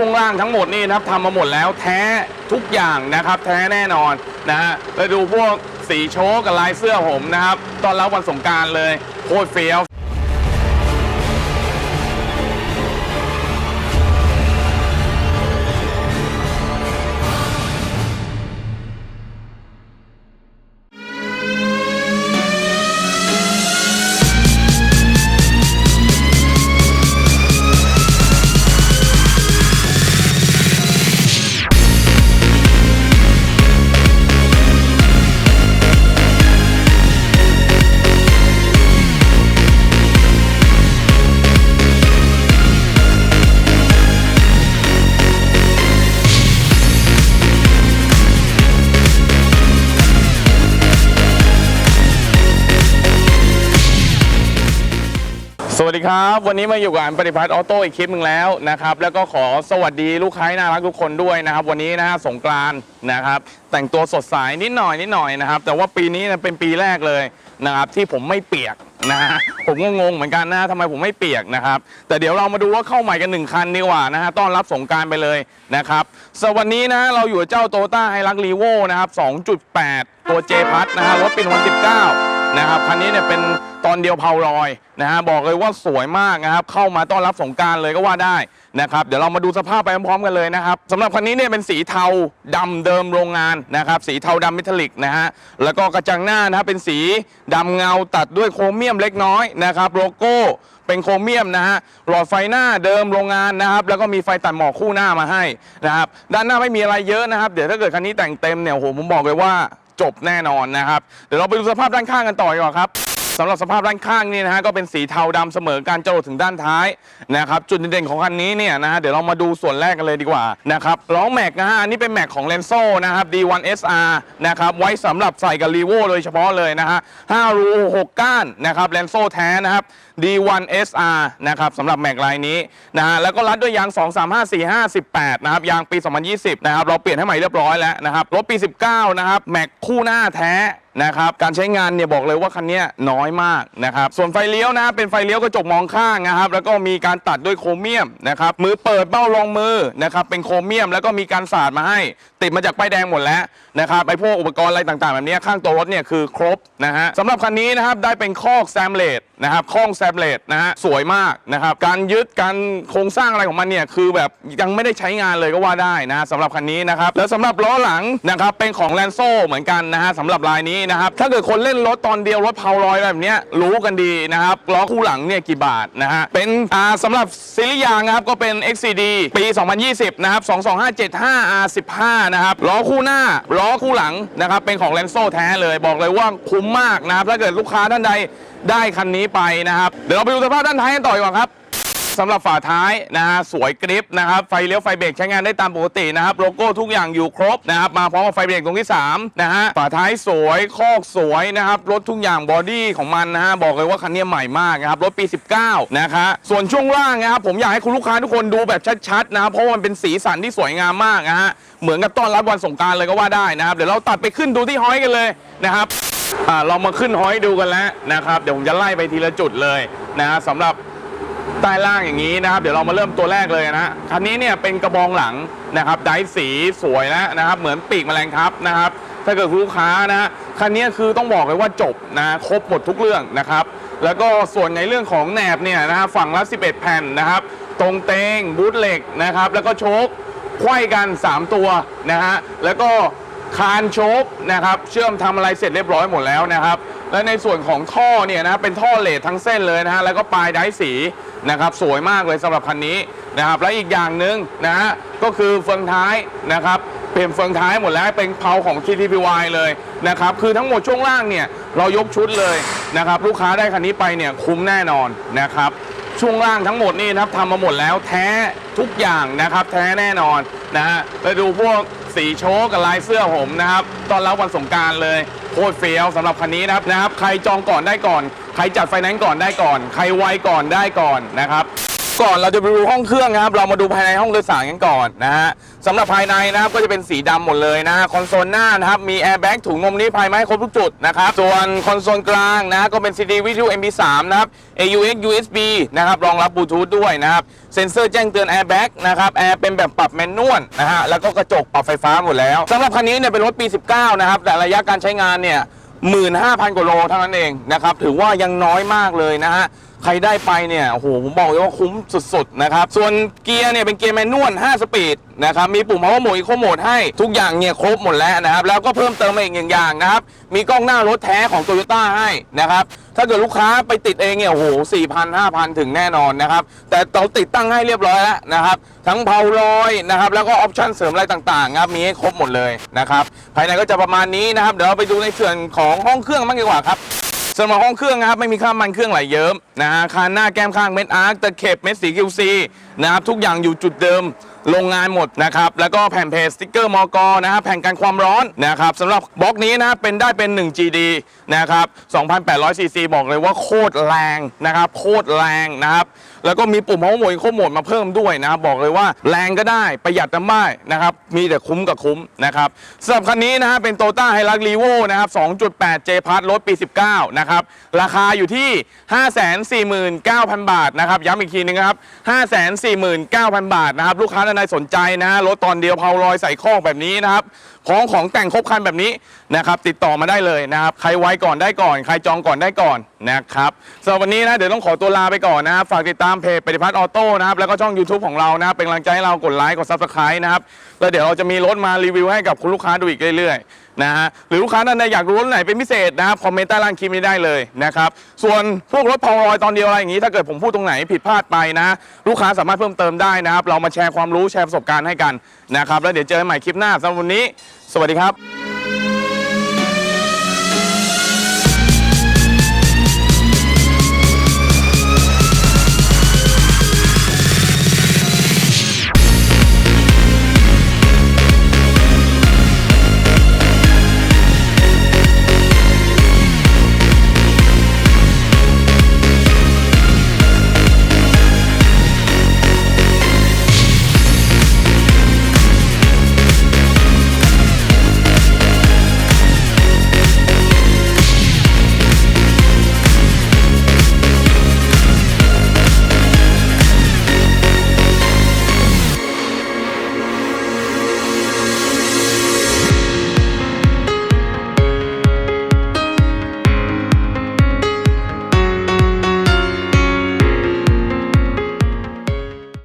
ช่วงล่างทั้งหมดนี่นะครับทำมาหมดแล้วแท้ทุกอย่างนะครับ แท้แน่นอนนะฮะแล้วดูพวกสีโชกกับลายเสื้อผมนะครับตอนรับวันสงกรารเลยโคตรเฟี้ยว สวัสดีครับ วันนี้มาอยู่กับอันปฏิพัฒน์ออโต้อีกคลิปหนึ่งแล้วนะครับแล้วก็ขอสวัสดีลูกค้าน่ารักทุกคนด้วยนะครับ วันนี้นะฮะสงกรานต์นะครับแต่งตัวสดใสนิดหน่อยนิดหน่อยนะครับแต่ว่าปีนี้นะเป็นปีแรกเลยนะครับที่ผมไม่เปียกนะฮะผมก็งงเหมือนกันนะทำไมผมไม่เปียกนะครับแต่เดี๋ยวเรามาดูว่าเข้าใหม่กันหนึ่งคันดีกว่านะฮะต้อนรับสงกรารไปเลยนะครับสวันนี้นะเราอยู่กับเจ้าโตต้าไฮรักรีโวนะครับ2.8 ตัวเจพัทนะฮะรถปี2019น นะครับคันนี้เนี่ยเป็นตอนเดียวเผารอยนะฮะบอกเลยว่าสวยมากนะครับเข้ามาต้อนรับสงการเลยก็ว่าได้นะครับเดี๋ยวเรามาดูสภาพไปพร้อมๆกันเลยนะครับสำหรับคันนี้เนี่ยเป็นสีเทาดำเดิมโรงงานนะครับสีเทาดำเมทัลลิกนะฮะแล้วก็กระจังหน้านะครับเป็นสีดำเงาตัดด้วยโครเมียมเล็กน้อยนะครับโลโก้เป็นโครเมียมนะฮะหลอดไฟหน้าเดิมโรงงานนะครับแล้วก็มีไฟตัดหมอกคู่หน้ามาให้นะครับด้านหน้าไม่มีอะไรเยอะนะครับ เดี๋ยวถ้าเกิดคันนี้แต่งเต็มเนี่ยโอ้โหผมบอกเลยว่า จบแน่นอนนะครับ เดี๋ยวเราไปดูสภาพด้านข้างกันต่อดีกว่าครับ สำหรับสภาพด้านข้างนี่นะฮะก็เป็นสีเทาดำเสมอการจรดถึงด้านท้ายนะครับจุดเด่นๆของคันนี้เนี่ยนะฮะเดี๋ยวเรามาดูส่วนแรกกันเลยดีกว่านะครับล้อแม็กนะฮะอันนี้เป็นแม็กของ l e n s o นะครับ D1 SR นะครับไว้สำหรับใส่กับ r e v o โดยเฉพาะเลยนะฮะ5รู6ก้านนะครับ l e n s o แท้นะครับ D1 SR นะครับสำหรับแม็กลายนี้นะฮะแล้วก็รัดด้วยยาง 2 3 5 4 5 18 นะครับยางปี 2020 นะครับเราเปลี่ยนให้ใหม่เรียบร้อยแล้วนะครับรถปี 19 นะครับแม็กคู่หน้าแท้นะครับการใช้งานเนี่ยบอกเลยว่าคันนี้น้อยมากนะครับส่วนไฟเลี้ยวนะเป็นไฟเลี้ยวกระจกมองข้างนะครับแล้วก็มีการตัดด้วยโครเมียมนะครับมือเปิดเบ้ารองมือนะครับเป็นโครเมียมแล้วก็มีการสาดมาให้ ติดมาจากป้ายแดงหมดแล้วนะครับไอพวกอุปกรณ์อะไรต่างๆ แบบนี้ข้างตัวรถเนี่ยคือครบนะฮะสำหรับคันนี้นะครับได้เป็นคอกแซมเลดนะครับคอกแซมเลดนะฮะสวยมากนะครับการยึดการโครงสร้างอะไรของมันเนี่ยคือแบบยังไม่ได้ใช้งานเลยก็ว่าได้นะสำหรับคันนี้นะครับแล้วสำหรับล้อหลังนะครับเป็นของแลนโซเหมือนกันนะฮะสำหรับลายนี้นะครับ ถ้าเกิดคนเล่นรถตอนเดียวรถเพาลอยแบบนี้รู้กันดีนะครับล้อคู่หลังเนี่ยกี่บาทนะฮะเป็นอ่าสำหรับซีรีส์ยางนะครับก็เป็น XCD ปี 2020 นะครับ 22575 R15 นะครับล้อคู่หน้าล้อคู่หลังนะครับเป็นของแลนโซแท้เลยบอกเลยว่าคุ้มมากนะครับถ้าเกิดลูกค้าท่านใดได้คันนี้ไปนะครับ เดี๋ยวเราไปดูสภาพด้านท้ายกันต่อดีกว่าครับ สำหรับฝาท้ายนะฮะสวยกริปนะครับไฟเลี้ยวไฟเบรกใช้งานได้ตามปกตินะครับโลโก้ทุกอย่างอยู่ครบนะครับมาพร้อมกับไฟเบรกตรงที่3นะฮะฝาท้ายสวยคอกสวยนะครับรถทุกอย่างบอดี้ของมันนะฮะบอกเลยว่าคันนี้ใหม่มากนะครับรถปี 19นะคะส่วนช่วงล่างนะครับผมอยากให้คุณลูกค้าทุกคนดูแบบชัดๆนะครับเพราะมันเป็นสีสันที่สวยงามมากนะฮะเหมือนกับต้อนรับวันสงการเลยก็ว่าได้นะครับเดี๋ยวเราตัดไปขึ้นดูที่ฮอยกันเลยนะครับอ่าเรามาขึ้นฮอยดูกันแล้วนะครับเดี๋ยวผมจะไล่ไปทีละจุดเลยนะฮะสำหรับ ใต้ล่างอย่างนี้นะครับ เดี๋ยวเรามาเริ่มตัวแรกเลยนะคันนี้เนี่ยเป็นกระบองหลังนะครับไดสีสวยแล้วนะครับ เหมือนปีกแมลงครับนะครับ ถ้าเกิดลูกค้านะคันนี้คือต้องบอกเลยว่าจบนะครบหมดทุกเรื่องนะครับ แล้วก็ส่วนในเรื่องของแหนบเนี่ยนะครับฝั่งละ 11 แผ่นนะครับ ตรงเตงบูทเหล็กนะครับ แล้วก็โชคไขว้กัน 3 ตัวนะฮะแล้วก็คานโชคนะครับ เชื่อมทำอะไรเสร็จเรียบร้อยหมดแล้วนะครับ และในส่วนของท่อเนี่ยนะครับเป็นท่อเลททั้งเส้นเลยนะฮะแล้วก็ปลายไดสีนะครับสวยมากเลยสำหรับคันนี้นะครับและอีกอย่างหนึ่งนะฮะก็คือเฟืองท้ายนะครับเปลี่ยนเฟืองท้ายหมดแล้วเป็นเพาของ TTPY เลยนะครับคือทั้งหมดช่วงล่างเนี่ยเรายกชุดเลยนะครับลูกค้าได้คันนี้ไปเนี่ยคุ้มแน่นอนนะครับช่วงล่างทั้งหมดนี่นะครับทำมาหมดแล้วแท้ทุกอย่างนะครับแท้แน่นอนนะฮะแล้วดูพวก สีโชคกับลายเสื้อผมนะครับตอนรับวันสงการเลยโคตรเฟี้ยวสำหรับคันนี้นะครับนะครับ ใครจองก่อนได้ก่อน ใครจัดไฟแนนซ์ก่อนได้ก่อน ใครไวก่อนได้ก่อนนะครับ ก่อนเราจะไปดูห้องเครื่องนะครับ เรามาดูภายในห้องโดยสารกันก่อนนะฮะสำหรับภายในนะครับก็จะเป็นสีดำหมดเลยนะคอนโซลหน้านะครับมีแอร์แบ็กถุงลมนิรภัยมาให้ครบทุกจุดนะครับส่วนคอนโซลกลางนะก็เป็น CD วิทยุ MP3 นะครับ AUX USB นะครับรองรับบลูทูธด้วยนะครับเซ็นเซอร์แจ้งเตือนแอร์แบ็กนะครับแอร์เป็นแบบปรับแมนนวลนะฮะแล้วก็กระจกปรับไฟฟ้าหมดแล้วสำหรับคันนี้เนี่ยเป็นรถปี 19 นะครับแต่ระยะการใช้งานเนี่ย15,000กว่าโลเท่านั้นเองนะครับถือว่ายังน้อยมากเลยนะฮะ ใครได้ไปเนี่ยโอ้โหผมบอกเลยว่าคุ้มสุดๆนะครับ ส่วนเกียร์เนี่ยเป็นเกียร์แมนนวล 5 สปีดนะครับ มีปุ่ม power mode eco mode ให้ทุกอย่างเนี่ยครบหมดแล้วนะครับ แล้วก็เพิ่มเติมมาอีกอย่างอย่างนะครับ มีกล้องหน้ารถแท้ของ t o y ยต้ให้นะครับ ถ้าเกิดลูกค้าไปติดเองเนี่ยโอ้โห4,000 5,000ถึงแน่นอนนะครับ แต่เราติดตั้งให้เรียบร้อยแล้วนะครับ ทั้งเพาลอยนะครับ แล้วก็ออปชั่นเสริมอะไรต่างๆครับมีให้ครบหมดเลยนะครับ ภายในก็จะประมาณนี้นะครับ เดี๋ยวเราไปดูในส่วนของห้องเครื่องบ้างดีกว่าครับ สำหรับห้องเครื่องนะครับไม่มีข้ามมันเครื่องไหลเยิ้มนะฮะคานหน้าแก้มข้างเม็ดอาร์คตะเข็บเม็ดสีคิวซีนะครับทุกอย่างอยู่จุดเดิม โรงงานหมดนะครับแล้วก็แผ่นเพจสติ๊กเกอร์มอกนะฮะแผ่นกันความร้อนนะครับสำหรับบล็อกนี้นะเป็นได้เป็น 1 GD นะครับ2,800 cc บอกเลยว่าโคตรแรงนะครับโคตรแรงนะครับแล้วก็มีปุ่ม power mode eco mode มาเพิ่มด้วยนะครับบอกเลยว่าแรงก็ได้ประหยัดน้ำได้นะครับมีแต่คุ้มกับคุ้มนะครับสำหรับคันนี้นะฮะเป็น Toyota Hilux Revo นะครับ2.8 J Pass รถปี 19 นะครับ ราคาอยู่ที่ 549,000 บาทนะครับย้ำอีกทีนึงครับ 549,000 บาทนะครับลูกค้าท่านใดสนใจนะรถตอนเดียวเพาลอยใส่ข้อแบบนี้นะครับพร้อมของแต่งครบคันแบบนี้นะครับติดต่อมาได้เลยนะครับใครไว้ก่อนได้ก่อน ใครจองก่อนได้ก่อนนะครับสำหรับวันนี้นะเดี๋ยวต้องขอตัวลาไปก่อนนะครับฝากติดตามเพจปฏิพัฒน์ออโต้นะครับแล้วก็ช่อง YouTube ของเรานะครับเป็นกำลังใจให้เรากดไลค์กดซับสไครต์นะครับแล้วเดี๋ยวเราจะมีรถมารีวิวให้กับคุณลูกค้าดูอีกเรื่อยๆ นะฮะหรือลูกค้าท่านใดอยากรู้รถไหนเป็นพิเศษนะครับคอมเมนต์ใต้ล่างคลิปนี้ได้เลยนะครับส่วนพวกรถพองลอยตอนเดียวอะไรอย่างนี้ ถ้าเกิดผมพูดตรงไหนผิดพลาดไปนะ ลูกค้าสามารถเพิ่มเติมได้นะครับ เรามาแชร์ความรู้แชร์ประสบการณ์ให้กันนะครับแล้วเดี๋ยวเจอกันใหม่คลิปหน้าสำหรับวันนี้ สวัสดีครับ